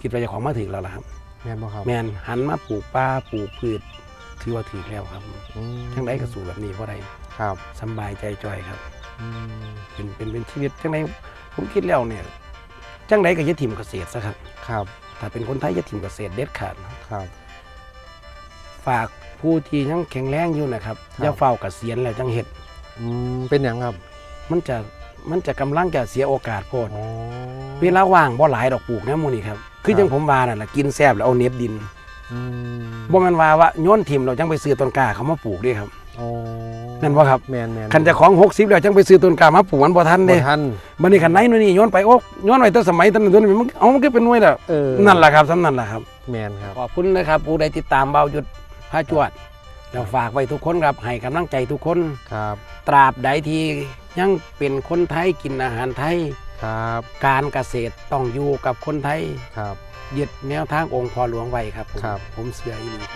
คิดว่าเจะของมาถึงแล้วล่ะครับ แม่นบ่ครับแมนหันมาปลูกป่าปลูกพืชถือว่าถึงแล้วครับอืมทั้งใดก็สู่แบบนี้เพราะใดครับสำบายใจจอยครับ อืมเป็นเป็นเป็นชีวิตจังใดผมคิดแล้วเนี่ยจังใดก็จะถิ่มเกษตรซะครับครับถ้าเป็นคนไทยจะถิ่มเกษตรเด็ดขาดครับ ฝากผู้ที่ยังแข็งแรงอยู่นะครับครับ อย่าเฝ้าเกษียณแล้วจังเห็ดอืมเป็นหยังครับมันจะมันจะกำลังจะเสียโอกาสโพดอ๋อเวลาว่างบ่หลายดอกปลูกแนวหมูนี่ครับ คือครับจังผมว่านั่นแหละกินแซ่บแล้วเอาเน็บดินอืมบ่แม่นว่าว่าโยนถิ่มเราจังไปซื้อต้นกล้าเขามาปลูกเด้ครับอ๋อนั่นบ่ครับ แม่นแม่นคันเจะของ60แล้วจังไปซื้อต้นกล้ามาปลูกมันบ่ทันบ่เด้ทันบัดนี้คันไหนนู่นนี่โยนไปโอ้โยนไว้แต่สมัยตอนนั้นตัวนี้มันเอามันก็เป็นหน่วยแล้วเออนั่นแหละครับสำนั่นแหละครับ แม่นครับ ขอบคุณนะครับผู้ใดติดตามเบาหยุดพาจวดแล้วฝากไว้ทุกคนครับให้กำลังใจทุกคน ครับ ตราบใดที่ยังเป็นคนไทยกินอาหารไทย ครับการเกษตรต้องอยู่กับคนไทยครับยึดแนวทางองค์พอหลวงไว้ครับผมครับ ผมเสืออีนีครับ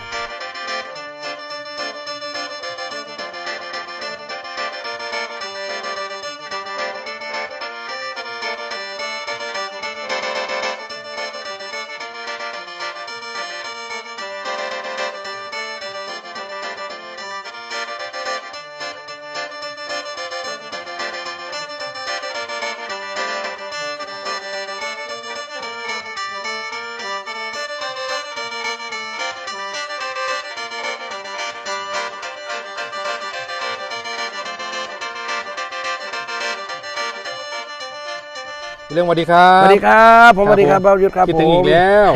เรื่องสวัสดีครับ สวัสดีครับผมสวัสดีครับครับผมเบาหยุดครับคิดถึงผมอีกแล้ว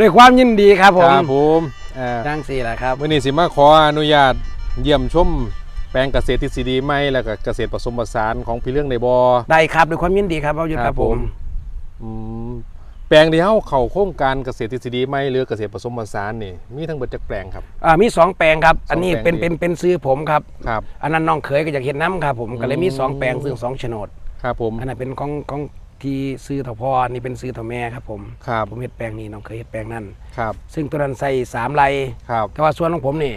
ด้วยความยินดีครับผคมรับผมอ่าดังสี่แหละครับมื่อนี้สิมาขออนุญาตเยี่ยมชมแปลงเกษตรทฤษฎีใหม่แล้วก็เกษตรผสมผสานของพี่เรื่องในบอได้ครับด้วยความยินดีครับเบาหยุดคครัรับบผผมมอืมแปลงที่เฮาเข้าโครงการเกษตรทฤษฎีใหม่หรือเกษตรผสมผสานนี่มีทั้งเบิดจักแปลงครับอ่ามีสองแปลงครับ อันนี้สองแปลงเป็นดีเป็นเป็นซื้อผมครับครับอันนั้นน้องเขยก็อยากเห็นน้ำครับผมก็เลยมีอืมสองแปลงซึ่งสองโฉนด ครับผมอันนั้นเป็นของของที่ซื้อเถาพ่ออันนี่เป็นซื้อเถาแม่ครับผมครับผมเห็ดแปลงนี้น้องเคยเห็ดแปลงนั่นครับ ซึ่งตัวนั้นใส่สามไรครับแต่ว่าส่วนของผมนี่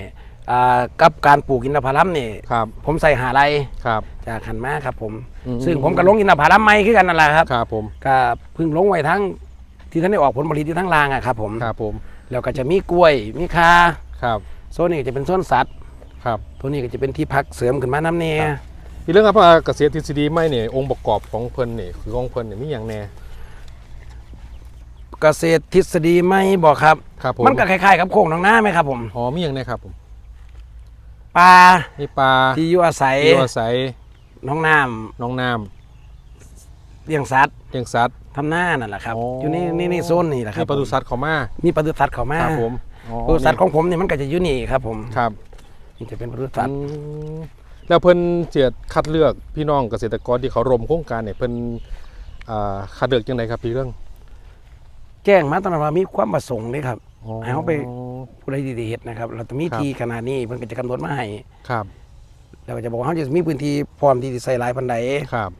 อ่ากับการปลูกอินทผลัมนี่ครับผมใส่หาไรครับจากขันมาครับผมอืมซึ่งผมก็ลงอินทผลัมใหม่คือกันนั่นแหละครับครับผมก็เพิ่งลงไว้ทั้งที่ท่านได้ออกผลผลิตที่ทั้งรางอะครับผมครับผมแล้วก็จะมีกล้วยมีคาครับโซนนี้ก็จะเป็นโซนสัตว์ครับตัวนี้ก็จะเป็นที่พักเสริมขึ้นมาน้ำเนี่ย ครับพี่เรื่องครับว่าเกษตรทฤษฎีใหม่นี่องค์ประกอบของเพิ่นนี่คือของเพิ่นนี่มีหยังแน่ เกษตรทฤษฎีไม่บอกครับ ครับผม มันก็คล้ายๆกับโค้งน้องหน้าไหมครับผมอ๋อมีหยังแน่ครับผมปลามีปลาที่อยู่อาศัยที่อยู่อาศัยน้องน้น้องน้ำเลี้ยงสัตว์ำเลี้ยงสัตว์ทำหน้านั่นแหละครับอ๋ออยู่นี่นี่นี่โซนนี่แหละครัมีบปศุสัตว์เข้ามามีปศุสัตว์เข้ามาครับผมอ๋อปศุสัตว์ของผมนี่มันก็จะอยู่นี่ครับผมครับนี่จะเป็นปศุสัตว์อืม แล้วเพิ่นเจียดคัดเลือกพี่น้องเกษตรกรที่เขาร่วมโครงการเนี่ยเพิ่นอ่าคัดเลือกยังไงครับพี่เรื่อง แจ้งมาตอนนั้นว่ามีความประสงค์เลยครับอ๋อให้เขาไปผู้ใดดีๆเฮ็ดนะครับเราจะมีครับทีขนาดนี้เพิ่นก็จะกำหนดมาให้ครับแล้วก็จะบอกว่าเขาจะมีพื้นที่พร้อมที่จะใส่หลายปันใดครับ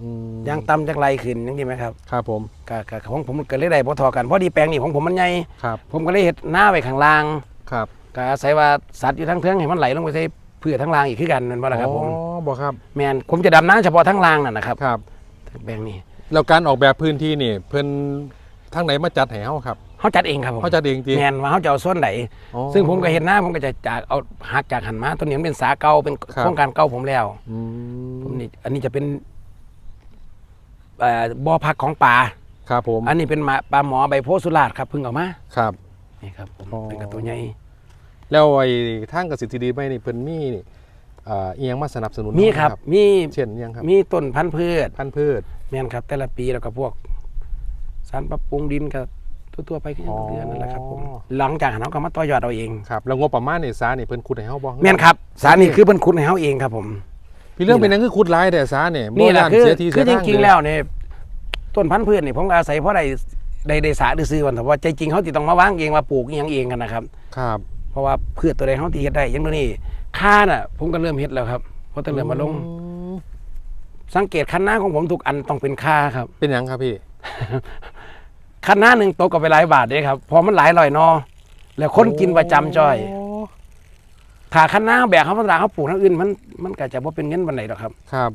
อืมย่างต่ำจากไรขึ้นจังซี่ไหมครับ ครับผมก็ก็ของผมก็เลยได้บ่เทอกันเพราะดีแปลงนี่ของผมมันใหญ่ครับผมก็เลยเฮ็ดหน้าไว้ข้างล่าง ครับก็อาศัยว่าสัตว์อยู่ทั้งเทิงให้มันไหลลงไปใส่ พืชทั้งล่างอีกคือกันแม่นบ่ล่ะครับผมอ๋อบ่ครับแม่นผมจะดำน้ำเฉพาะทั้งล่างนั่นนะครับครับแปลงนี้แล้วการออกแบบพื้นที่นี่เพิ่นทางไหนมาจัดให้เฮาครับเฮาจัดเองครับผมเฮาจัดเองจริงแม่นว่าเฮาจะเอาส่วนไหน อ๋อ ซึ่งผมก็เห็นหน้าผมก็จะจากเอาหักจากหันมาตัวนี้มันเป็นสาเก่าเป็นครับ โครงการเก่าผมแล้วอืมผมนี่อันนี้จะเป็นเอ่อบ่อพักของป่าครับผมอันนี้เป็นหมาปลาหมอใบโพธิ์สุราษฎร์ครับเพิ่งเอามาครับ นี่ครับผมอ๋อ เป็นกระตัวใหญ่ แล้วไอ้ทางเกษตรทฤษฎีใหม่นี่เพิ่นมีอ่าอีหยังมาสนับสนุนมีเาไหครับ มีเช่นอิหยังครับมีต้นพันธุ์พืชพันธุ์พืช แม่นครับ แต่ละปีแล้วก็พวก สารปรับปรุงดินกับทั่วๆไปก็ยังต้องเดือนนั่นแหละครับผมอ๋อ หลังจากหันเขาก็มาต่อยอดเอาเอง ครับแล้วงบประมาณนี่สานี่เพิ่นขุดให้เฮาบ่แม่นครับ สารนี่คือเป็นคุณให้เขาเองครับผม พี่เรื่องนี่เป็นแหหละยังคือขุดหลายแต่สาเนี่ยนี่แหละบ่คือเสียทีคือเสีจยทางริงๆเด้แล้วเนี่ยต้นพันธุ์พืชนี่ผมก็อาศัยเพราะใดใดใดสาดื้อซื้อวันแต่ว่าใจจริงเขาติต้องมาวางเองมาปลูกอหยังเองกันนะครับ ครับ เพราะว่าพืชตัวใดเขาตีเฮ็ดได้อยังตัวนี้ค่าน่ะ ผมก็เริ่มเฮ็ดแล้วครับเพราะตั้งเริ่มมาลงอืมสังเกตคันหน้าของผมทุกอันต้องเป็นค่าครับ เป็นหยังครับพี่ คันหน้าหนึ่งตกกับไปหลายบาทเด้ครับเพอมันหลายลอยนอ แล้วคนกินประจำจ้อยโถ้าคันหน้าแบกเขาพัฒนาเขาปลูกทั้งอื่นมันมันก็จะบ่เป็นเงินบันไดหรอกครับครับ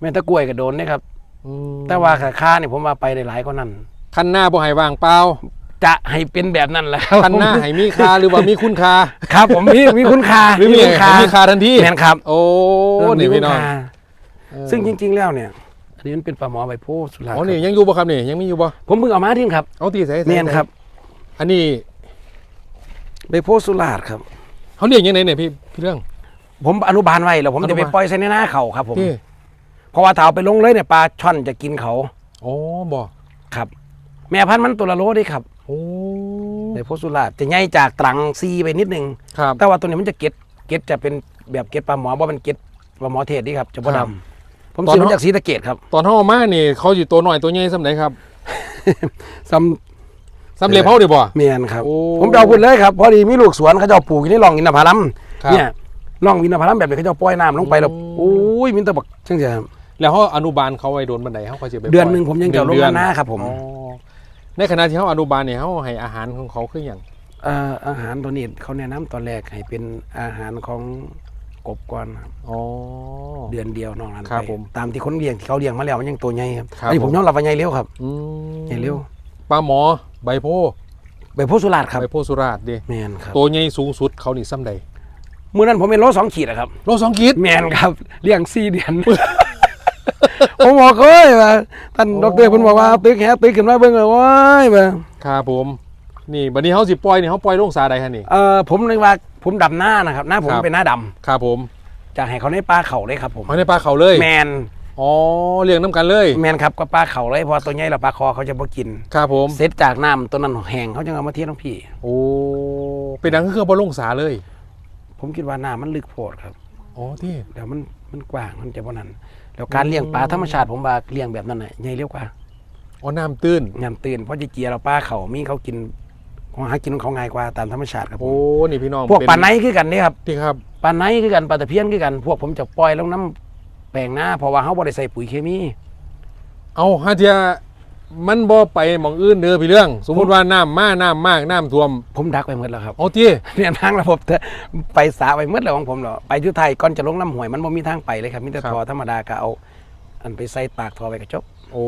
แม่นแตะกล้วยก็โดนเด้ครับ อืมแต่ว่าราคาเนี่ยผมว่าไปได้หลายกว่านั้น คันหน้าบ่ให้ว่างเปล่า จะให้เป็นแบบนั้นแหละครับคันหน้าให้มีค่าหรือว่ามีคุณค่าครับ ผมมีมีคุณค่าหรือมีคุณค่ามีค่าทันทีแม่นครับ โอ้เออมีนี่คุพี่ณน้องค่าเออซึ่งจริง ๆ แล้วเนี่ยอันนี้มันเป็นปลาหมอใบโพธิ์สุราษฎอ๋อร์นี่ครับยังอยู่บ่ครับนี่ยังมีอยู่บ่ผมเพิ่งเอามาทิ้งครับเอาตีใส่ใส่เนียนครับ อันนี้ใบโพธิ์สุราษฎร์ครับเขาเรียกยังไงเนี่ยพี่พี่เรื่อง ผมอนุบาลไว้แล้วผมอนุจะบาลไปปล่อยใส่ในหน้าเขาครับ ผมที่เพราะว่าถ้าเอาไปลงเลยเนี่ยปลาช่อนจะกินเขาอ๋อบ่ครับ แม่พันธุ์มันตัวละโลเด้ครับ โอ้ใบโพธิ์สุราษฎร์จะใหญ่จากตรังซีไปนิดนึงครับแต่ว่าตัวนี้มันจะเก็ดเก็ดจะเป็นแบบเก็ดปลาหมอบ่เป็นเก็ดปลาหมอเทศนี่ครับจะบ่ครัดบำผมตอนซื้อมาเนาะจากศรีสะเกดครับ ตอนเฮาเอามานี่เขาอยู่ตัวหน่อยตัวใหญ่สำไหนครับซ้สำเร็จเฮาดีบ่ำเมียนครับโอ้ผมจะเอาพูดเลยครับพอดีมีลูกสวนเขาจะเอาปลูกอยู่ในร่องอินทผลัมครับเนี่ยร่องอินทผลัมแบบนี้เขาจะเอาปล่อยน้ำลงไปแล้วอืมโอ้ยมินตะบักช่างจะแล้วเฮาอนุบาลเขาไว้โดนบันไดเฮาก็สิไปเดือนปล่หนึ่งผมยังจะเอาลงเดือหน้าครับผมอ๋อ ในขณะที่เฮาอนุบาลนี่เฮาให้อาหารของเขาคือหยังเอ่ออาหารตัวนี้เขาแนะนำตอนแรกให้เป็นอาหารของกบก่อนครับอ๋อ เดือนเดียวนอกนั้นครับไปผมตามที่คนเลี้ยงที่เขาเลี้ยงมาแล้วมันยังตัวใหญ่ครับครับอันนี้ผมผม ยอมรับว่าใหญ่เร็วครับอืมใหญ่เร็วปลาหมอใบโพใบโพธิ์สุราษฎร์ครับใบโพสุราษฎร์ดิแมนครับตัวใหญ่สูงสุดเขานี่ซ้ำใดมื้อนั้นผมเป็นโลสองขีดอะครับโลสองขีดแมนครับเลี้ยงสี่เดือน ผมบอกเอ้ยว่าท่านโอ้ดอกเตอรเพิ่นบอกว่าตึกแฮตึกขึ้นมาเบิ่งเลยว้ายว่าครับผม นี่บัดนี้เฮาสิปล่อยนี่เฮาปล่อยลงสาใดฮะนี่ เอ่อผมนึกว่าผมดำหน้านะครับ หน้าผมครับ เป็นหน้าดำครับผมจะให้เขาในปลาเขาเลยครับผมเอาในปลาเขาเลย แมนอ๋อเลี้ยงน้ำกันเลย แมนครับก็ปลาเขาเลยเพอตัวใหญ่แล้วปลาคอเขาจะบ่กินครับผม เสร็จจากน้ำตัวนั้นแห้งเขาจะเอามาเทียบน้องพี่ โอ้ เป็นดังคือเครื่องบ่ลงสาเลย ผมคิดว่าน้ำมันลึกโพดครับ อ๋อที่เดี๋ยวมัน มันกว้างมันจะบ่นั้นแล้วการเลี้ยงปลาธรรมชาติผมว่าเลี้ยงแบบนั้นน่ะใหญ่เร็วกว่าอ๋อน้ำตื้นยามตื่นเพราะจะเจียเราปลาเขามีเขากินของหากินของเขาง่ายกว่าตามธรรมชาติครับผมโอ้นี่พี่น้องพวกเนปลาไนคือกันนี่ครับที่ครับปลาไนคือกันปลาตะเพียนคือกัน พวกผมจะปล่อยลงน้ำแปลงหน้าเพราะว่าเขาบ่ได้ใส่ปุ๋ยเคมี เอาฮาเทีย มันบ่ไปหมองอื่นเด้อพี่เรื่อง สมมุติว่าน้ำมาน้ำมากน้ำท่วมผมดักไปหมดแล้วครับเอาที่เนี่ยทางระบบไปสาไปหมดแล้วของผมเหรอไปที่ไทยก่อนจะลงน้ำห้วยมันบ่มีทางไปเลยครับมีแต่ทอธรรมดาก็เอา อันไปใส่ปากทอไปกระจบโอ้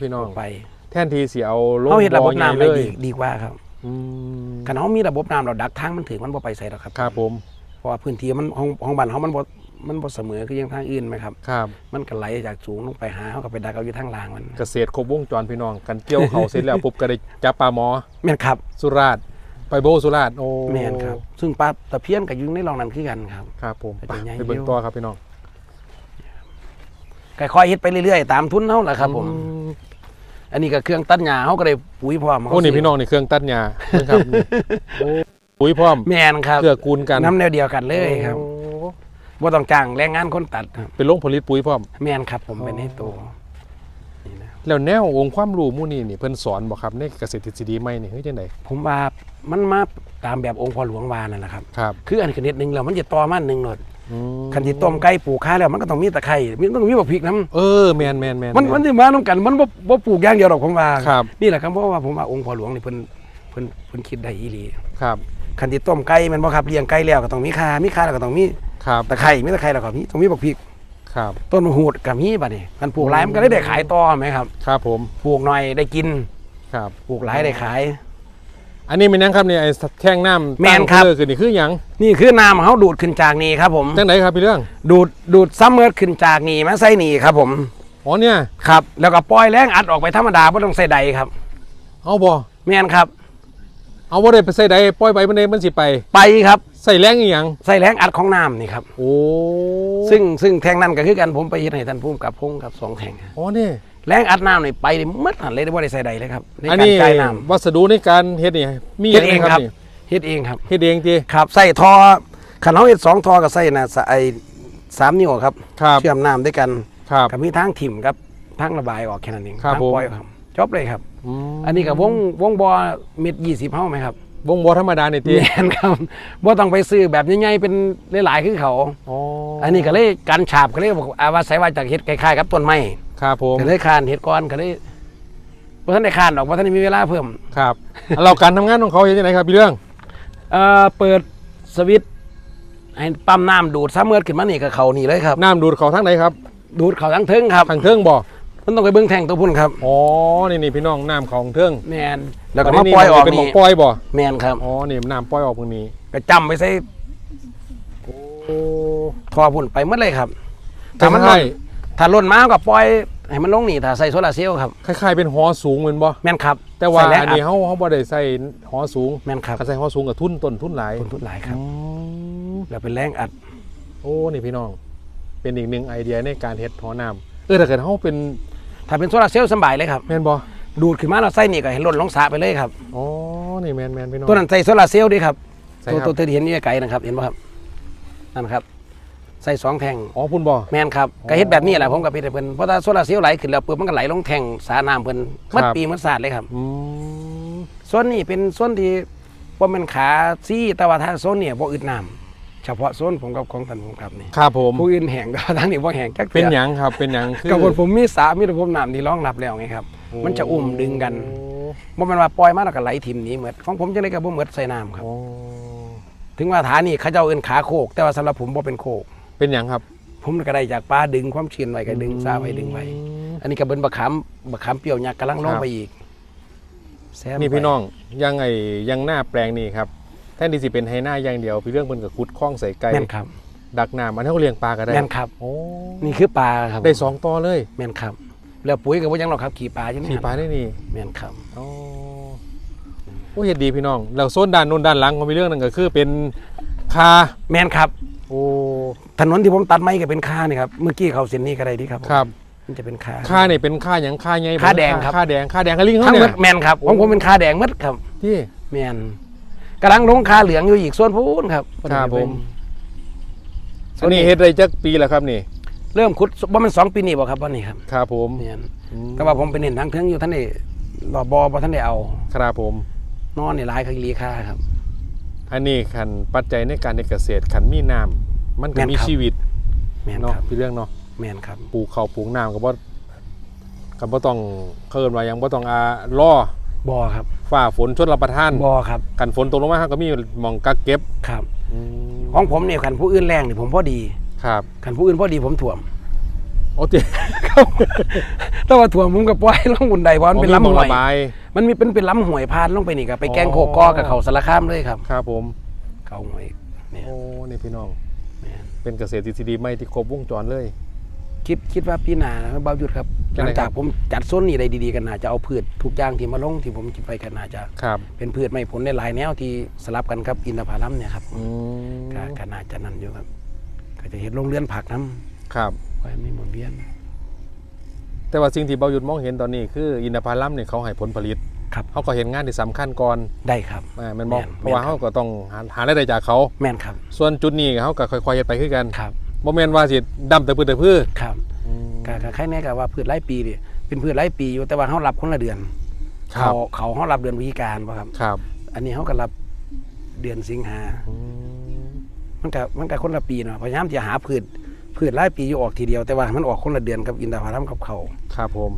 พี่น้องไป แทนที่สิเอาลงเขาเห็นระบบใหญ่น้ำได้ดีดีกว่าครับอืมคันเขามีระบบน้ำเราดักทางมันถึงมันบ่ไปใส่หรอกครับครับผมเพราะว่าพื้นที่มันของของบ้านเขามันบ่ มันบ่เสมอคืออยังทางอื่นไหมครับ ครับ มันก็ไหลจากสูงลงไปหาเขาก็ไปดักเอาอยู่ทางล่างมันเกษตรครบวงจรพี่น้องกันเกี่ยวเขาเสร็จแล้วปุ๊บก็ได้จับปลาหมอ แม่นครับสุราษฎร์ไปโบสุราษฎร์โอ้แม่นครับ ซึ่งปลาตะเพียนกับยุงในรองนั้นคือกันครับ ครับผมแต่ไปใหญ่ไปเบิ่งเดียวต่อครับพี่น้องค่อยๆเฮ็ดไปเรื่อยๆตามทุนเฮาแหละครับผมอืมอันนี้ก็เครื่องตัดหญ้าเฮาก็ได้ปุ๋ยพร้อมโอ้นี่พี่น้องนี่เครื่องตัดหญ้าเบิ่งครับนี่โอ้ปุ๋ยพร้อมแม่นครับเกื้อกูลกันน้ำแนวเดียวกันเลยครับ โอ้บ่ต้องจ้างแรงงานคนตัดครับเป็นโรงผลิตปุ๋ยพร้อม แม่นครับ ผมอ๋อเป็นให้โตนี่นะแล้วแนวองค์ความรู้หมู่นี้นี่เพิ่นสอนบ่ครับในเกษตรทฤษฎีใหม่นี่เฮ้ยจังไดผมว่ามันมาตามแบบองค์พ่อหลวงวานั่นแหละครับ ครับคืออันนี้ก็นิดนึงแล้วมันจะต่อมาหนึงหนดอืมคันที่ต้มไก่ปลูกข้าแล้วมันก็ต้องมีตะไคร้มันต้องมีบักพริกน้ำ เออแม่นแม่นแม่นมันมันสิมานํกันมันบ่บ่ปลูกอย่างเดียวหรอกผมว่าครับนี่แหละครับเพราะว่าผมว่าองค์พ่อหลวงนี่เพิ่นเพิ่นเพิ่นคิดได้อีหลีครับ คันที่ต้มไก่แมันบ่ครับเลี้ยงไก่แล้วก็ต้องมีข่ามีข่าแล้วก็ต้องมีครับตะไคร้มีตะไคร้แล้วก็มีต้องมีบักพริก ครับ ต้นมะฮูดก็มีบัดนี้คันปลูกหลายมันก็ได้ได้ขายต่อไหมครับครับผม ปลูกหน่อยได้กินครับ ปลูกหลายได้ขาย อันนี้เป็นหยังครับเนี่ยไอ้แท่งน้ำแม่นครับ ตั้งคือนี่คือหยังนี่คือน้ำเขาดูดขึ้นจากนี่ครับผม จังไดครับพี่เรื่อง ดูดดูดซัมเมอร์ขึ้นจากนี่มาใส่นี่ครับผมอ๋อเนี่ย ครับ แล้วก็ปล่อยแรงอัดออกไปธรรมดาไม่ต้องใส่ใดครับ เอาบ่แม่นครับ เอาบ่ได้ไปใส่ใดปล่อยไปมันได้มันสิไป ไปครับใส่แรงอีหยังใส่แรงอัดของน้ำนี่ครับ โอ้ซึ่งซึ่งแทงนั้นก็คือกันผมไปเฮ็ดให้ท่านภูมิกับพงกับสองแทงอ๋อนี่แรงอัดน้ำนี่ไปได้หมดหันเลยไม่ได้ใส่ใดเลยครับในอันการนี้จ่ายน้ำวัสดุในการเฮ็ดนี่มีเฮ็ดเองะไครับนี่เฮ็ดเองครับเฮ็ดเองติครับใส่ทอขันเขาเฮ็ดสองทอกับใส่นะสะไอสามนิ้วครับ ครับ เชื่อมน้ำด้วยกันครับ กับมีทางถิ่มกับทางระบายออกแค่นั้นเองครับทางผม ปล่อยครับจบเลยครับม อันนี้กับวงวงบอเม็ดยี่สิบเท่าไหมครับ วงบ่ธรรมดานี่ติแม่นครับบ่ต้องไปซื้อแบบใหญ่ๆเป็นหลายๆคือเขาอ๋ออันนี้ก็เลยการฉาบก็เลยบอกอาว่าใส่ว่าจากเฮ็ดคล้ายๆกับต้นไม้ครับผมก็เลยคานเฮ็ดก้อนก็เลยบ่ทันได้คานดอกบ่ทันได้มีเวลาเพิ่มครับเราการทำงานของเขาเฮ็ดจังไดครับพี่เรื่องเอ่อเปิดสวิตช์ให้ปั๊มน้ำดูดซ้ำเมื่อขึ้นมานี่ก็เขานี่เลยครับน้ำดูดเขาทางไหนครับ ดูดเขาทั้งเทิงครับทางเทิงบ่ มันต้องไปเบิ่งแท่งตัวพุ่นครับอ๋อนี่นี่พี่น้องน้ำของเทิงแมนแล้วก็มาปล่อยออกเป็นหมอนี่งปล่อยบ่แมนครับอ๋อนี่น้ำปล่อยออกตรงนี้ก็จำไปใส่โอ้ทอพุ่นไปหมดเลยครับถ้ามันคล่ล้านยถ้าล่นมาก็ปล่อยให้มันลงนี่ถ้าใส่โซลาร์เซลล์ครับคล้ายๆเป็นหอสูงเหมือนบ่แมนครับ แต่ว่าใส่แรงอันอัดนี้เฮาเฮาบ่ได้ใส่หอสูงแมนครับถ้าใส่หอสูงกับทุนต้นทุนหลายคนทุนหลายครับอืมแล้วเป็นแรงอัด โอ้นี่พี่น้อง เป็นอีกหนึ่งไอเดียในการเฮ็ดหอน้ำเออถ้าเกิดเฮาเป็น ถ้าเป็นโซลาร์เซลล์สำบายเลยครับ แม่นบ่ดูดขึ้นมาเราใส่นี่ก็ให้ล่นลงสระไปเลยครับ อ๋อ นี่แม่นแม่นพี่น้อง ตัวนั้นใส่โซลาร์เซลล์ด้วยครับ ใส่ตัวครับ ตัวที่เห็นนี่ไกลนะครับ เห็นป่ะครับ นั่นครับ ใส่สองแท่งอ๋อพุ่นบ่แมนครับก็เฮ็ดแบบนี้แหละผมกับพี่เพิ่นเพราะถ้าโซลาร์เซลล์ไหลขึ้นแล้วปุ๊บมันก็ไหลลงแท่งสาน้ำเพิ่นมัดปีมัดศาสตร์เลยครับ อืม ส่วนนี้เป็นส่วนที่ว่ามันขาซี่แต่ว่าถ้าโซนเนี่ยบ่อึดน้ำ เฉพาะโซนผมกับของท่านผมครับนี่ครับผมผู้อื่นแห้งก็ทั้งนี้บ่แห้งจักเป็นหทื่อยังครับเป็นหยังคือกับผมมีสามีระบบน้ำที่รองรับแล้วไงครับ มันจะอุ้มดึงกันโอ้บ่แม่นว่าปล่อยมาแล้วก็ไหลทิ่มหนี้เหมือนของผมจังได๋ก็บ่เหมือนใส่น้ำครับโอ้ถึงว่าฐานนี่เขาเจ้าเอิ้นขาโคก แต่ว่าสำหรับผมบ่เป็นโคก เป็นหยังครับ ผมก็ได้จากปลาดึงความชื้นไว้ก็ดึงซาไว้ดึงไว้อันนี้ก็เป็นบะขามบะขามเปรี้ยวยักษ์กำลังลงไปอีกแซมนี่ไปพี่น้องยังไงยังหน้าแปลงนี่ครับแทนที่สิเป็นไฮหน้าอย่างเดียวพี่เรื่องเพิ่นกับขุดคล้องใส่ไก่แม่นครับดักน้ำอันนี้เขาเลี้ยงปลาก็ได้แม่นครับโอ้นี่คือปลาครับได้สองต่อเลยแม่นครับ แล้วปุ๋ยก็บ่ยังหรอกครับขี่ปลาใช่ไหมขี่ปลาได้นี่แม่นครับโอ้โอ้เฮ็ดดีพี่น้องแล้วโซนด้านนู้นด้านหลังของพี่เรื่องนั่นก็คือเป็นคาแม่นครับ โอ้ถนนที่ผมตัดไม้ก็เป็นค่านี่ครับเมื่อกี้เขาเส้นนี้ก็ได้ดีครับผมครับมันจะเป็นค่าค่าเนี่ยเป็นค่าหยังค่าไงค่าแดงครับค่าแดงค่าแดงค่าลิงเขาทั้งหมเนี่ดยแม่นครับของผมเป็นค่าแดงหมดครับที่แม่น กำลังลงค่าเหลืองอยู่อีกส่วนพูนครับครับผมส่อัวนนนี้นี้เฮ็ดได้จักปีแล้วครับนี่ เริ่มขุดว่ามันสองปีนี่บ่ครับวันนี้ครับครับผมแม่นอืมแต่ว่าผมเป็นเน้นทางเทิงอยู่ท่านนี่รอบอบ่ท่านได้เอา ครับผม นอนในหลายคดีค่าครับ อันนี้ขันปัจจัยในการในเกษตรขันมีน้ำมันก็แม่นมีครับชีวิตแม่นเนาะครับพี่เรื่องเนาะแม่นครับปลูกข้าวปลูกน้ำก็บ่ก็บ่ต้องเคินว่าหยังบ่ต้องอาล่อ บอครับฟ้าฝนชนรับประทานบอครับกันฝนตกลงมาเราก็มีหมองกักเก็บครับอืมของผมเนี่ยขันผู้อื่นแรงนี่ผมพอดีครับขันผู้อื่นพอดีผมถ่วมโอ้ติแต่ว่าถ่วมผมกับปล่อยลงบุนใดเพราะมันเป็นมีหมองลำห่วระยบายมันมีเป็นเป็นลำห่วยพานลงไปนี่กับไปแกงอ๋อโคกอกับเขาสารคามเลยครับ ครับผมเขาห่วยเนี่ยโอ้นี่พี่น้องแม่นเป็นเกษตรทฤษฎีใหม่ที่ครบวงจรเลย คิดคิดว่าพี่นานะเบาหยุดครับจัหงลัไดงครัจากบผมจัดโซนนี่ได้ดีๆกันนาจะเอาพืชทุกอย่างที่มาลงที่ผมคิดไปกันนาจะครับเป็นพืชไม่ผลในหลายแนวที่สลับกันครับอินทผลัมเนี่ยครับอืมก็ก็น่าจะนั่นอยู่ครับ ก็จะเห็นโรงเรือนผักน้ครับำไว้ไม่หมุนเวียน แต่ว่าสิ่งที่เบาหยุดมองเห็นตอนนี้คืออินทผลัมเนี่ยเขาให้ผลผลิตครับเขาก็เห็นงานที่สำคัญก่อนได้ครับอ่าแมันบอกแม่นเพราะว่าแม่นครับเขาก็ต้องหาหารายได้จากเขาแม่นครับ ส่วนจุดนี้เขาก็ค่อยๆเฮ็ดไปคือกันครับ บ่แม่นว่าสิดำแต่พืชแต่พืชครับก็ก็แค่นี้ก็ว่าพืชไร่ปีนี่เป็นพืชไร่ปีอยู่แต่ว่าเขารับคนละเดือนครับเขาเขาเขารับเดือนวิกาป่ะครับ ครับ อันนี้เขาก็รับเดือนสิงหาอืมมันก็มันก็คนละปีเนาะพยายามจะหาพืชพืชไร่ปีอยู่ออกทีเดียวแต่ว่ามันออกคนละเดือนกับอินทผลัมกับเขาครับผม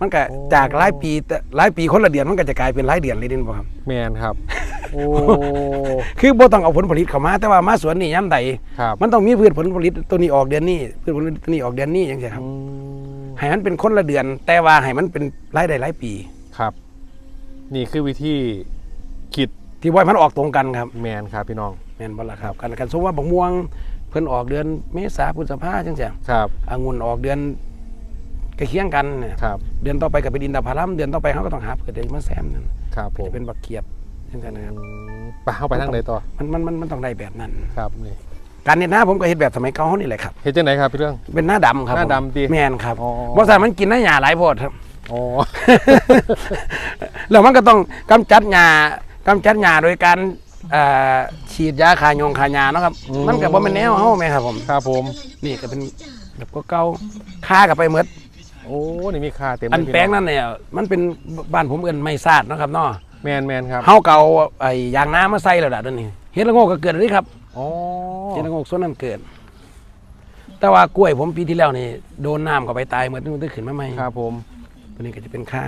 มันก็โอ้จากไร่ปีแต่ไร่ปีคนละเดือนมันก็จะกลายเป็นไร่เดือนเลยนี่บ่ครับ แม่นครับ โอ้ คือบ่ต้องเอาผลผลิตเข้ามา แต่ว่ามาสวนนี่ย่ำใดครับมันต้องมีพืชผลผลิตตัวนี้ออกเดือนนี้พืชผลผลิตตัวนี้ออกเดือนนี้อย่างเงี้ยครับอืมให้มันเป็นคนละเดือน แต่ว่าให้มันเป็นรายได้รายปีครับ นี่คือวิธีคิดที่ว่ามันออกตรงกันครับ แมนครับพี่น้องแม่นบ่ล่ะครับกันกันสมมุติว่าบักม่วงเพิ่นออกเดือนเมษาพฤษภาจังซี่ครับองุ่นออกเดือนใกล้เคียงกันเนี่ยครับ เดือนต่อไปก็เป็นอินทผลัมเดือนต่อไปเขาก็ต้องหาพืชเดือนมาแซมนั่นครับผก็มจะเป็นบักเขียบจังซี่นะครับอืมไปเข้าไปทางไหนต่อมันมันมันมันต้องได้แบบนั้นครับนี่การเฮ็ดหน้าผมก็เฮ็ดแบบสมัยเก่านี่แหละครับเฮ็ดจังไหนครับพี่เรื่องเป็นหน้าดำครับหน้าผมดำติแม่นครับอ๋อบ่ซั่นมันกินหน้าหญ้าหลายโพดครับอ๋อแล้วมันก็ต้องกำจัดหญ้ากำจัดหญ้าโดยการเอ่อฉีดยาฆ่าหยงฆ่าหญ้าเนาะครับอืมมันก็บ่แม่นแนวเฮาแม่ครับผม ครับผม นี่ก็เป็นแบบเก่าๆค่าก็ไปหมด โอ้นี่มีค่าเต็มเลยอันพี่แปลงนั้นเนี่ยมันเป็นบ้านผมเอิ้นไม้ซาดเนาะครับเนาะแมนแมนครับเฮาเก่าไอ้ยางน้ำมาใส่แล้วล่ะเดี๋ยวนี้เฮ็ดละโงกก็เกิดแล้วนี่ครับอ๋อเฮ็ดละโงกส่วนนั้นเกิด แต่ว่ากล้วยผมปีที่แล้วนี่โดนน้ำเข้าไปตายหมดมันได้ขึ้นมาใหม่ครับผมตัวนี้ก็จะเป็นค่า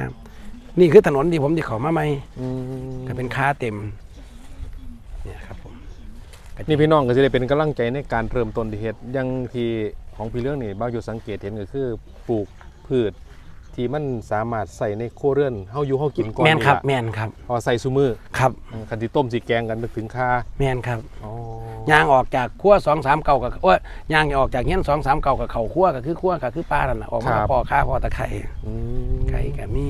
นี่คือถนนที่ผมที่เขามาใหม่อืมก็เป็นค่าเต็มเนี่ยครับผมนี่พี่น้องก็จะได้เป็นกำลังใจในการเริ่มต้นที่เฮ็ดอยังที่ของพี่เรื่องนี่บ้าวอยู่สังเกตเห็นก็คือปลูก พืช ที่มันสามารถใส่ในครัวเรือนเฮาอยู่เฮากินก่อนแม่นครับนี่ล่ะแม่นครับพอใส่ซุมือครับอืมคันที่ต้มสิแกงกันนึกถึงค่าแม่นครับอ๋อย่างออกจากขั้วสองสามเก่ากับว่าย่างออกจากเงี้ยสองสามเก่ากับเขาขั้วก็คือขั้วก็คือปลานั่นน่ะออกมาพอข้าพอตะไคร่อืมไก่ก็มี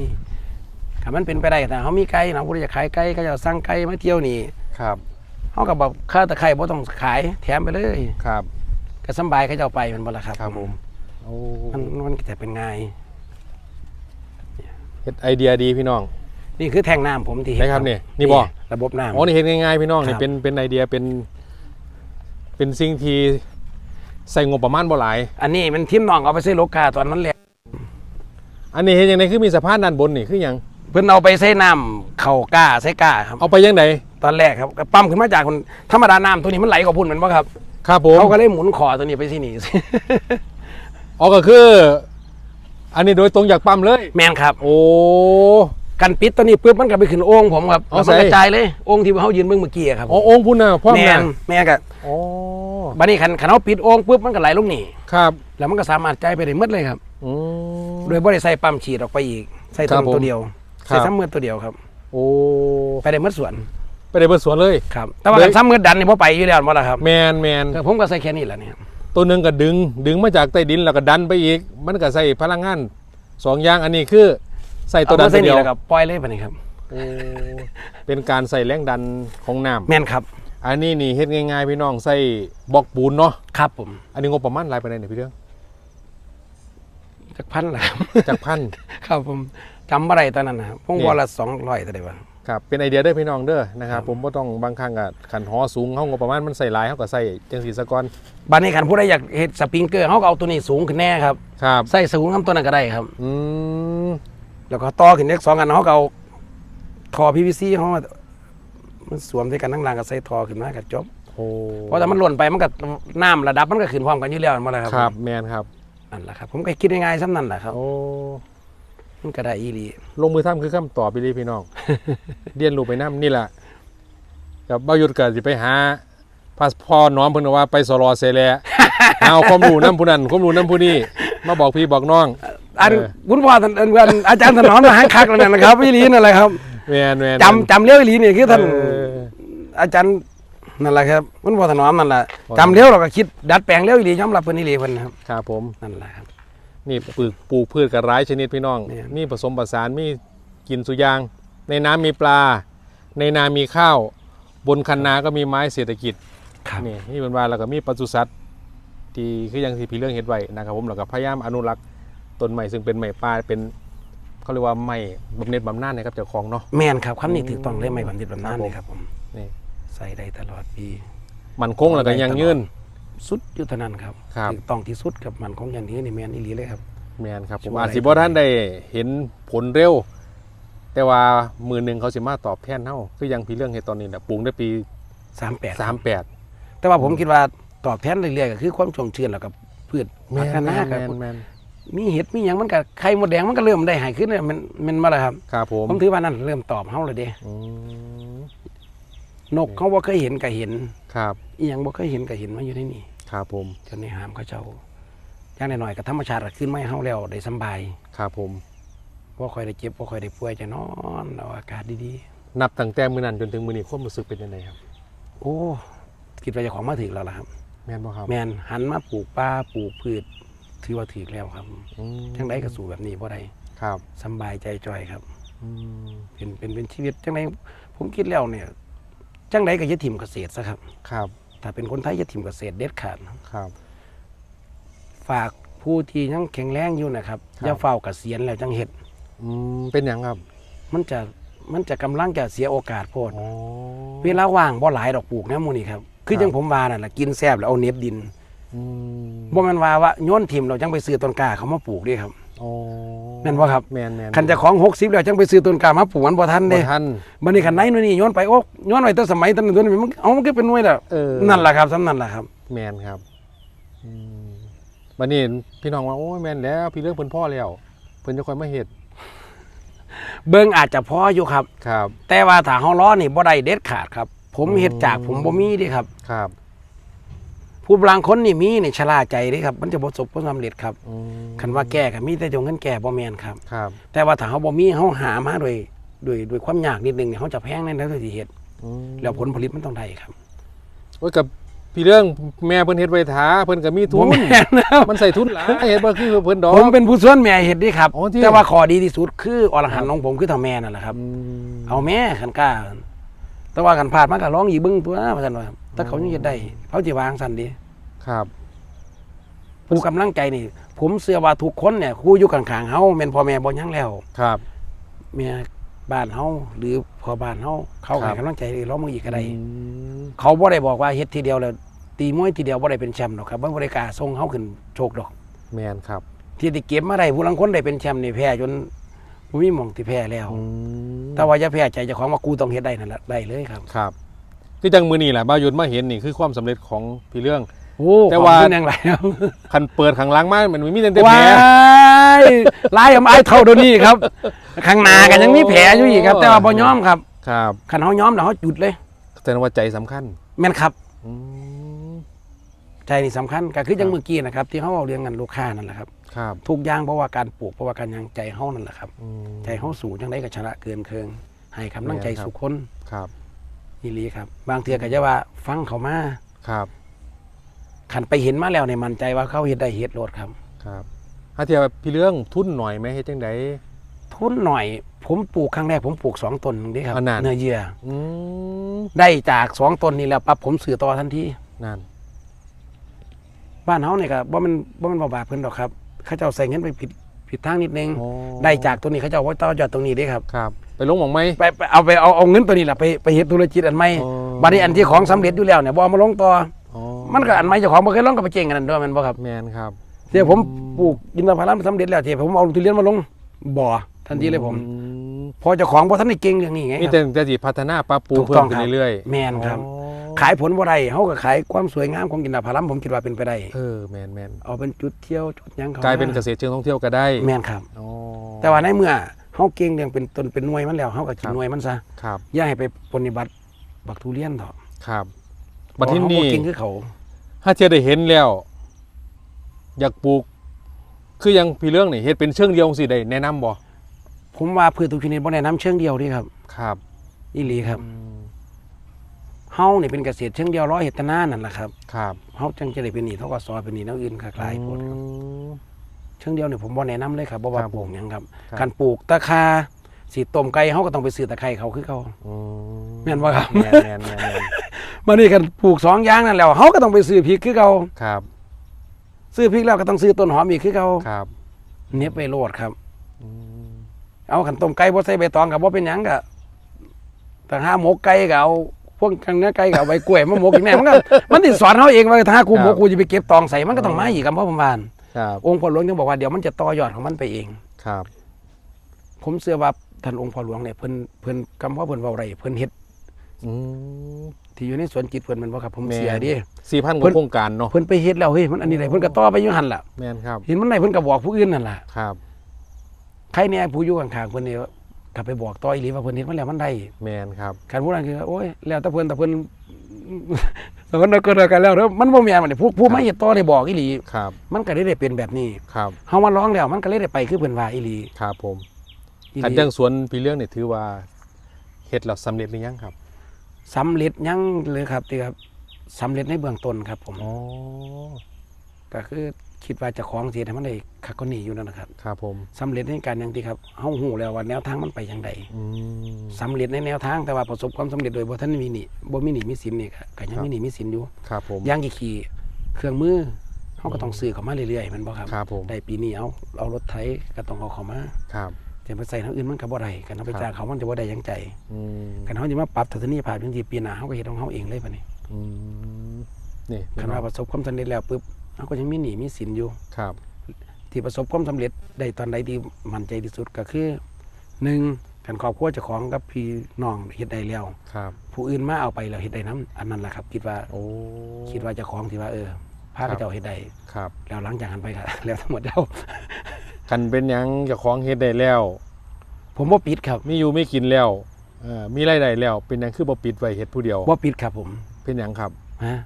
ถ้ามันเป็นไปได้แต่เขามีไก่นะผู้ใดจะขายไก่ก็จะสั่งไก่มาเที่ยวนี่ครับเขาก็บอกค่าตะไคร่บ่ต้องขายแถมไปเลยครับก็สำบายเขาจะเอาไปมันบ่ละครับครับผม โอ้มันมันจะเป็นไงายเฮ็ดไอเดียดีพี่น้อง นี่คือแทงน้ำผมที่เห็ไหนครับนี่นี่บ่ระบบน้ำอ๋อนี่เห็นง่ายๆพี่น้องครับนี่เป็นเป็นไอเดียเป็นเป็นสิ่งที่ใส่งบประมาณบ่หลาย อันนี้มันทิมน้องเอาไปซื้อโลกาตอนนั้นแหละอันนี้เห็นยังไงคือมีสะพานด้านบนนี่คือหยังเพิ่นเอาไปใส่น้ำเข่ากล้าใส่กล้าครับเอาไปยังไงตอนแรกครับก็ปั๊มขึ้นมาจากคนธรรมดาน้ำตัวนี้มันไหลกว่าพุ่นแมันบ่ครับครับผมเขาก็เลยหมุนคอตัวนี้ไปที่นี่ อ๋อก็คือ อันนี้โดยตรงจากปั๊มเลย แมนครับ โอ้ กันปิดตัวนี้ปุ๊บมันก็ไปขึ้นโอ่งผมครับอ๋อแล้วมันใส่ กระจายเลยโอ่งที่เขายืนเบิ่งเมื่อกี้อะครับอ๋อองค์พุ่นน่ะพ่อแมแม่นแม่นก็อ๋อบัดนี้คันคันเขาปิดโอ่งปุ๊บมันก็ไหลลงนี่ ครับแล้วมันก็สามารถจ่ายไปได้หมดเลยครับ อืม โดยบ่ได้ใส่ปั๊มฉีดออกไปอีก ใส่ครัตัวบผมตัวเดียว ครับ ใส่ซ้ำมือตัวเดียวครับ โอ้ไปได้หมดส่วนไปได้เบิดสวนเลย ครับ แต่ว่าเลยกันซ้ำมือดันนี่บ่ไปอยู่แล้วบ่ล่ะครับแมนแมนเออผมก็ใส่แค่นี้แหละเนี่ย ตัวหนึ่งก็ดึง ดึงมาจากใต้ดินแล้วก็ดันไปอีก มันก็ใส่พลังงานสองอย่างอันนี้คือใส่ตัวดันเอามาใส่ตัวเดีนี่ยวแล้วก็ปล่อยเลยบัดนี้ครับโอ้เป็นการใส่แรงดันของน้แม่นครับำอันนี้นี่เฮ็ดง่ายๆพี่น้องใส่บล็อกปูนเนาะครับผมอันนี้งบประมาณหลายไปไหนเนี่ยพี่เรื่องจักพันล่ะครับจากพันครับผมจำบ่ได้ตอนนั้นนะครับผมนี่ว่าละ200แต่ได้ว่า ครับเป็นไอเดียเด้อพี่น้องเด้อนะครัครับบผมบ่ต้องบางครั้งก็ขันหอสูงเฮางบประมาณมันใส่หลายเฮาก็ใส่จังสีสะก่อนบัดนี้คันผู้ใดอยากเฮ็ดสปริงเกอร์เขาก็เอาตัวนี้สูงขึ้นแน่ครับครับใส่สูงคำตัวนั้นก็ได้ครับ อืมแล้วก็ต่อขึ้นเล็กสองอันเขาก็เอาท่อ PVC เขามามันสวมด้วยกันทั้งรางก็ใส่ท่อขึ้นมาก็จบโอ้เพราะถ้ามันหล่นไปมันก็น้ำระดับมันก็ขึ้นพร้อมกันอยู่แล้วมาแล้วครับครับแมนครับนั่นแหละครับผมก็คิดง่ายๆซ้ำนั่นแหละครับโอ้ มันก็ได้อีหลีลงมือทำคือคำตอบไปเลยพี่น้อง เรียนรู้ไปน้ำนี่แหละกับเบ้ายุดก็สิไปหาพาสปอร์ตน้องเพิ่นก็ว่าไปสรอเซแลเอาความรู้น้ำผู้นั้นความรู้น้ำผู้นี้มาบอกพี่บอกน้อง อันเออคุณพ่อท่านอันอันอาจารย์ถนอมมาให้คักแล้วนั่นนะครับอีหลีนั่นแหละครับแมนแมนจำจำเลี้ยวอีหลีนี่คือท่านเอออาจารย์นั่นแหละครับคุณพ่อถนอมนั่นแหละพ่อจำเลี้ยวเราก็คิดดัดแปลงเลี้ยวอีหลียอมรับเพิ่นอีหลีเพิ่นนะครับครับผมนั่นแหละครับ นี่ปลูกปลูกพืชกับร้ายชนิดพี่น้องเนี่ยมีผสมผสานมีกินสุยาง ในน้ำมีปลา ในนามีข้าว บนคันนาก็มีไม้เศรษฐกิจ ครับนี่นี่เป็นว่าแล้วก็มีปศุสัตว์ที่คืออยังที่พี่เรื่องเห็ดไว้นะครับผมแล้วก็พยายามอนุรักษ์ต้นไม้ซึ่งเป็นไม้ป่าเป็นเขาเรียกว่าไม้บำเหน็จบำนาญนะครับเจ้าของเนาะ แม่นครับคำนี้ถูกต้องเลยไม่บันทิตแบบนั้นครับผมเลยครับผมนี่ ใส่ได้ตลอดปี มันคงแล้วก็ยังยืน สุดอยู่เท่านั้นครับครับ ถูกต้องที่สุดกับมันของอย่างนี้นี่แม่นอีหลีเลยครับ แมนครับผช่มวย อาจสิบ่ท่านได้เห็นผลเร็ว แต่ว่ามือหนึ่งเขาสิมาตอบแทนเฮาคืออยังพี่เรื่องเห็ดตอนนี้นะปลูกได้ปี38 38 แต่ว่าผมคิดว่าตอบแทนเรื่อยๆก็คือความชมเชื่อแล้วกับพืชแมพันฒแมนานคแมรับนแมนมีเห็ดมีหยังมันก็ไข่มดแดงมันก็เริ่มได้หายขึ้นเลยมันมันมาแล้วครับ ครับผมผมถือว่านั่นเริ่มตอบเฮาเลยเด้อืมนกเขาบ่เคยเห็นก็เห็นครับ อีหยังบ่เคยเห็นก็เห็นมาอยู่ในนี่ ครับผมจนในหามเขาเจ้าอย่างน้อยๆก็ธรรมชาติก็ขึ้นมาให้เฮาแล้วได้สำบายครับผมบ่ค่อยได้เจ็บบ่ค่อยได้ป่วยจะนอนเอาอากาศดีนับตั้งแต่มื้อนั้นจนถึงมื้อนี้ความรู้สึกเป็นยังไงครับๆโอ้คิดว่าเจ้าของมาถึงแล้วล่ะครับ แม่นบ่ครับแม่นหันมาปลูกป่าปลูกพืชถือว่าถึกแล้วครับอืมจังไดก็สู่แบบนี้บ่ได้ครับสำบายใจจ่อยครับอืมเป็นเป็นเป็นชีวิตจังไดผมคิดแล้วเนี่ยจังไดก็อย่าถิ่มเกษตรซะครับ ครับ ถ้าเป็นคนไทยอย่าถิ่มเกษตรเด็ดขาดครับ ฝากผู้ที่ยังแข็งแรงอยู่นะครับครับ อย่าเฝ้าเกษียณแล้วจังเฮ็ดอืมเป็นหยังครับมันจะมันจะกำลังจะเสียโอกาสโพดอ๋อ เวลาว่างบ่หลายดอกปลูกนะหมูนี่ครับคือครับ จังผมว่านั่นแหละกินแซ่บแล้วเอาเน็บดินอืมบ่แม่นว่าว่าโยนถิ่มเราจังไปซื้อต้นกล้าเขามาปลูกเด้ครับอ๋อ แม่นบ่ครับแม่นแม่นคันเจะของ60แล้วจังไปซื้อต้นกล้ามาปลูกมันบ่ทันบ่เด้ทันบัดนี้คันไหนนู่นนี่โยนไปโอ้โยนไว้แต่สมัยตอนนั้นตัวนี้มันเอามันก็เป็นหน่วยแล้วเออนั่นแหละครับสำนั่นแหละครับ แม่นครับอืมวันนี้พี่น้องว่าโอ้ยแม่นแล้ว พี่เรื่องเพิ่นพ่อแล้วเพิ่นจะค่อยมาเฮ็ดเบิ่งอาจจะพออยู่ครับ ครับ แต่ว่าถ้าเฮาล้อนี่บ่ได้เด็ดขาดครับ ผมเฮ็ดจากผมบ่มีเด้ครับ ครับ ผู้ผู้บางคนนี่มีนี่ชะล่าใจเด้ครับ มันจะบ่ประสบความสำเร็จครับอืมคันว่าแก้ก็มีแต่จงเงินแก้บ่แม่นครับ ครับแต่ว่าถ้าเฮาบ่มีเฮาหามาโดยโดยโดยความยากนิดนึงเนี่ยเฮาจะแพงในนั้นที่เฮ็ดอืมแล้วผลผลิตมันต้องได้ครับโอ้ยกับพี่เรื่องแม่เพิ่นเฮ็ดไว้ท้าเพิ่นก็มีทุบ่น แม่นนะมันใส่ทุนหลายเฮ็ดบ่คือเพิ่นดอก ผมเป็นผู้ส่วนแม่เฮ็ดเดิครับอ๋อที่แต่ว่าข้อดีที่สุดคืออรหันต์ของผมคือเท่าแม่นั่นแหละครับ อืมเอาแม่คันกล้า แต่ว่ากันพลาดมันก็ร้องอีเบิ่งตัวว่าซั่นว่าถ้าเขายังเฮ็ดได้เขาสิวางซั่นดี ครับผู้กำลังใจนี่ ผมเชื่อว่าทุกคนเนี่ยคู่อยู่ข้างๆเฮาแม่นพ่อแม่บ่ยังแล้วครับแม่บ้านเฮาหรือพ่อบ้านเฮาเขาครัให้บกำลังใจร้องมึงอีกก็ได้อืมเขาบ่ได้บอกว่าเฮ็ดทีเดียวแล้วตีมวยทีเดียวบ่ได้เป็นแชมป์หรอกครับบ่ได้กล้าส่งเฮาขึ้นโชคดอก แม่นครับ ที่ได้เก็บมาได้ผู้ลังคนได้เป็นแชมป์นี่แพ้จนบ่มีหม่องที่แพ้แล้วอืมแต่ว่าอย่าแพ้ใจเจ้าของว่ากูต้องเฮ็ดได้นั่นแหละได้เลยครับ ครับคือจังมื้อนี้แหละบ่าวยุทธมาเห็นนี่คือความสำเร็จของพี่เรื่อง โอ้แต่ว่าขอบคุณอย่างไรครับคันเปิดข้างหลังมามันมีแต่แผลว้ายลายอำอายเท่าเดี๋ยวนี้ครับข้างหน้ากันยังมีแผลอยู่อีกครับ แต่ว่าบ่ยอมครับ ครับคันเฮายอมแล้วเฮาหยุดเลยแสดงว่าใจสำคัญ แม่นครับอืมใจนี่สำคัญก็คือครัจังบเมื่อกี้นะครับ ที่เฮาเอาเรื่องกันลูกค้านั่นแหละครับครับทุกอย่างเพราะว่าการปลูกเพราะว่าการยังใจเฮานั่นแหละครับอืมใจเฮาสูงจังไดก็ชนะเกินเคิงให้กำลังใจแม่นครับสุคนครับอีหลีครับ บางเทื่อก็จะว่าฟังเขามาครับ คันไปเห็นมาแล้วเนี่ยมั่นใจว่าเขาเฮ็ดได้เฮ็ดโลดครับ ครับถ้าเทียบกับพี่เรื่องทุนหน่อยไหมเฮ็ดจังได ทุนหน่อย ผมปลูกครั้งแรกผมปลูกสองต้นเด้ครับ อันนั้น เนื้อเยื่ออืมได้จากสองต้นนี้แล้วปั๊บผมซื้อต่อทันทีนั่นบ้านเฮาเนี่ยก็บ่แมันบ่แมันบ่บาปเพิ่นดอกครับ เขาเจ้าใส่เงินไปผิดผิดทางนิดนึง โอ้ได้จากตัวนี้เขาเจ้าว่าต่อยอดตรงนี้เด้ครับครับ ไปลงหมองไหม ไปไปเอาไปเอาเอาเงินตัวนี้ล่ะไปไปเฮ็ดธุรกิจอันใหม่อ๋อบัดนี้อันที่ของสำเร็จอยู่แล้วเนี่ยบ่เอามาลงต่ออ๋อ มันก็อันใหม่เจ้าของบ่เคยลองก็ไปเจ๊งกันนั่นด้วยแม่นบ่ครับแมนครับเดี๋ยวผมปลูกอินทผลัมสำเร็จแล้วที่ผมเอาทุเรียนมาลงบ่อทันทีเลยผมอืมพอเจ้าของบ่ทันได้เก่งเรื่องนี้ไงมีคแต่รับ จะสิพัฒนาปรับปรุงถูกเพิ่ต้มองขึ้นครับ เรื่อยแม่นครับ อ๋อขายผลบ่ได้เฮาก็ขายความสวยงามของอินทผลัมผมคิดว่าเป็นไปได้ เออแมนแมนเอาเป็นจุดเที่ยวจุดหยังเขากลายเป็นมเกษตรเชิงท่องเที่ยวก็ได้แม่นครับ อ๋อแต่ว่าในเมื่อเฮาเก่งเรื่องเป็นต้นเป็นหน่วยมันแล้วเฮาก็กิครันบหน่วยมันซะครับอย่าให้ไปปฏิบัติบักทุเรียนเถอะครับบัดที่เพราะนี่เฮาบ่เก่งคือเขา ถ้าเทียได้เห็นแล้ว อยากปลูก คือยังพี่เรื่องนี่เฮ็ดเป็นเชิงเดียวสิได้แนะนำบ่ผมว่าพืชทุกชนิดบ่แนะนํเชิงเดียวเดิครับ ครับอีหลีครับอืมเฮานี่เป็นเกษตรเชิงเดียวร้อยเฮ็ดแตหนานั่นแหละครับครับเฮาจังจะได้เป็นหนี้เท่ากับซอยเป็นหนี้แนวอื่นคล้ายๆโพดครับอืมเชิงเดียวนี่ผมบ่แนะนํเลยครับบ่ว่าครับปลูกหยังครับครับคันปลูกตะคา สิต้มไก่เฮาก็ต้องไปซื้อตะไคร้เขาคือเขาอืมแม่นบ่ครับแม่นแม่นแม่นแม่นมานี่คันปลูกสองอย่างนั่นแล้วเฮาก็ต้องไปซื้อพริกคือเขาครับซื้อพริกแล้วก็ต้องซื้อต้นหอมอีกคือเขาครับเน็บไปโลดครับอืมเอาขันต้มไก่บ่ใส่ใบตองกับบ่เป็นหยังก็แต่ห้าหมกไก่ก็เอาพวกกันเนื้อไก่ก็เอาใบกล้วยมาหมกอีกแน่มันก็มันสิสอนเฮาเองว่าถ้ากูหมกกูจะไปเก็บตองใส่มันก็ต้องมาอีกครับพ่อผมว่าครับองค์พ่อหลวงยังบอกว่าเดี๋ยวมันจะต่อยอดของมันไปเองครับ ผมเชื่อว่า ท่านองค์พ่อหลวงเนี่ยเพิ่นเพิ่นคำว่าเพิ่นเว้าไรเพิ่นเฮ็ดอืมที่อยู่ในสวนจิตเพิ่นแมันบ่ครับผมแม่นเสียดิ สี่พันกเพิ่ว่าน โครงการเนาะเพิ่นไปเฮ็ดแล้วเฮ้ยมันอันนี้ได้เพิ่นก็ต่อไปอยู่หั่นล่ะแม่นครับเห็นมันได้เพิ่นก็บอกผู้อื่นนั่นล่ะครับใครเนี่ยผู้อยู่ข้างๆเพิ่นนี่กลับไปบอกต่ออีหลีว่าเพิ่นเฮ็ดมันแล้วมันได้แม่นครับคันผู้นั้นคือโอ้ยแล้วแต่เพิ่นแต่เพิ่น แต่เพิ่นก็เลิกกันแล้วเด้อมันบ่แม่นบัดนี้ผู้ผู้มาเฮ็ดต่อได้บอกอีหลี ครับมันก็ได้ได้เป็นแบบนี้ครับเฮามาร้องแล้วมันก็เลยได้ไปคือเพิ่นว่าอีหลี ครับผม อีหอันลีเรื่องสวนพี่เรื่องนี่ถือว่าเฮ็ดแล้วสำเร็จหรือยังครับสำเร็จยังเลยครับที่ครับสำเร็จในเบื้องต้นครับ ผมอ๋อก็คือคิดว่าเจะของสิให้มันได้คักกว่านี้อยู่นั่นนะครับครับผมสำเร็จในการอยังที่ครับเฮาฮู้แล้วว่าแนวทางมันไปจังไดอืมสำเร็จในแนวทางแต่ว่าประสบความสำเร็จโดยบ่ทันมีหนี้บ่มีหนี้มีสินนี่ก็ก็ยังครับมีหนี้มีสินอยู่ครับผมอย่างกี่ขี่เครื่องมือเฮาก็ต้องซื้อเข้ามาเรื่อยๆแมันบ่ครับครับผมได้ปีนี้เอาเอารถไถก็ต้องเอาเข้ามาครับ จะไปใส่ทางอื่นมันก็บ่ได้กันเอาไปครับจ้างเขามันจะบ่ได้อยังใจอืมกันเฮาจะมาปรับทัศนียภาพจังซี่ปีหน้าเฮาก็เฮ็ดของเฮาเองเลยบัดนี้อืมนี่คันว่าประสบความสำเร็จแล้วปุ๊บเฮาก็ยังมีหนี้มีสินอยู่ครับ ที่ประสบความสำเร็จได้ตอนใดที่มั่นใจที่สุดก็คือหนึ่งการครอบครัวเจ้าของกับพี่น้องเฮ็ดได้แล้วครับ ผู้อื่นมาเอาไปแล้วเฮ็ดได้นํอันนั้นแหละครับ คิดว่าโอ้คิดว่าเจ้าของที่ว่าเออพาครับเจ้าเฮ็ดได้ครับ แล้วหลังจากนั้นไปก็แล้วทั้งหมดแล้ว กันเป็นหยังเจ้าของเฮ็ดได้แล้ว ผมบ่ปิดครับมีอยู่ไม่กินแล้วเอ่อมีรายได้แล้ว เป็นหยังคือบ่ปิดไว้เฮ็ดผู้เดียวบ่ปิดครับผมเป็นหยังครับ ฮะ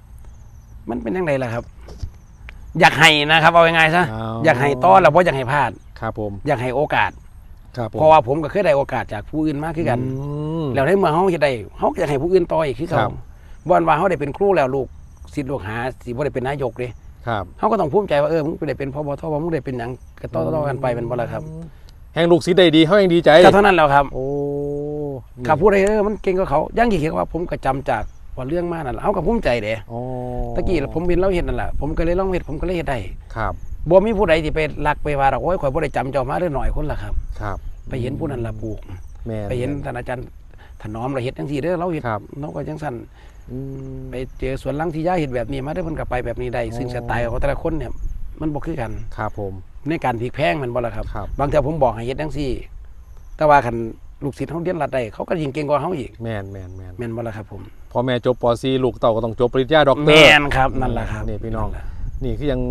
มันเป็นยังไงล่ะครับ อยากให้นะครับ เอายังไงซะอ๋ออยากให้ต้อนแล้วบ่อยากให้พลาด ครับผมอยากให้โอกาส ครับผมเพราะว่าผมก็เคยได้โอกาสจากผู้อื่นมากขึ้นกัน อืม แล้วในเมื่อเขาเฮ็ดได้เขาก็อยากให้ผู้อื่นต่ออีกคือครัเขาบ บ่อนว่าเขาได้เป็นครูแล้วลูกศิษย์ลูกหาสิบ่ได้เป็นนายกเด้ ครับเขาก็ต้องภูมิใจว่าเออมึงได้เป็นพบทว่ามึงได้เป็นหยังก็ต่อๆกันไปเป็นบ่ล่ะครับแห่งลูกศิษย์ได้ดีเขาแห่งดีใจก็เท่านั้นแล้วครับ โอ้ข้าพูดได้เออมันเก่งกว่าเขายังกี่เขียนว่าผมก็จำจากว่าเรื่องมานั่นล่ะเขาก็ภูมิใจเด้โอ้ตะกี้ผมเห็นเราเห็นนั่นแหละผมก็เลยลองเฮ็ดผมก็เลยเฮ็ดได้ครับบ่มีผู้ใดที่ไปรักไปว่าดอกโอ้ยข่อยบ่ได้จำเจ้ามาเด้อหน่อยคนล่ะครับ ครับ ไปเห็นผู้นั้นล่ะปลูกแม่ไปเห็นท่านอาจารย์ ถนอมเราเฮ็ดจังซี่เด้อเราเฮ็ดครับ เราก็จังซั่นอืม ไปเจอสวนหลังที่ย่าเฮ็ดแบบนี้มาเด้อเพิ่นก็ไปแบบนี้ได้ซึ่งอ๋อสไตล์ของแต่ละคนเนี่ยมันบ่คือกัน ครับผม ในการพลิกแพลงแมันบ่ล่ะครับ ครับ บางเทีผมบอกให้เฮ็ดจังซี่ แต่ว่าคันลูกศิษย์เฮาเรียนรัดได้เขาก็ยิ่งเก่งกว่าเฮาอีกแม่นแม่นแม่นแม่นบ่ล่ะครับ ผมพอแม่จบป .4 ลูกเต่าก็ต้องจบปริญญาด็อกเตอแม่ร์นครับนั่นล่ะครับนี่พี่น้อง ล่ะนี่คือยัง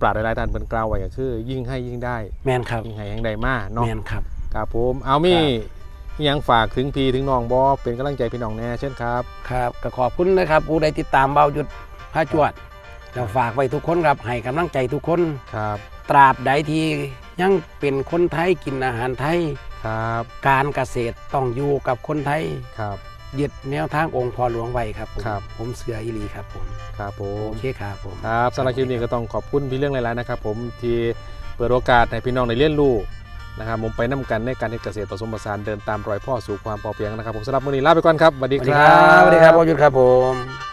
ปราดหลายๆท่านเป็นกล่าวไว้ก็คือ ยิ่งให้ยิ่งได้ แม่นครับยิ่งให้ยิ่งได้มากเนาะแม่นครับ ครับผม เอามีครับอิห ยังฝากถึงพี่ถึงน้องบอเป็นกำลังใจพี่น้องแน่เช่นครับครับก็ขอบคุณนะครับผู้ใดติดตามเบาหยุดพาจวดแล้วฝากไว้ทุกคนครับให้กำลังใจทุกคนครับ ตราบใดที่ยังเป็นคนไทยกินอาหารไทยครับ การเกษตรต้องอยู่กับคนไทยครับยึดแนวทางองค์พอหลวงไว้ครับผมครับ ผมเสืออิลีครับผมครับผโอมเคครับผม ครับสำหรับคลิปนี้ก็ต้องขอบคุณพี่เรื่องหลายๆนะครับผมที่เปิดโอกาสให้พี่น้องได้เรียนรู้ นะครับผมไปนํกันในการที่เกษตรผสมผสานเดินตามรอยพ่อสู่ความพอเพียงนะครับผมสำหรับมื้อนี้ลาไปก่อนครับสวัสดีครับสวัสดีครับพ่อยุทธครับผม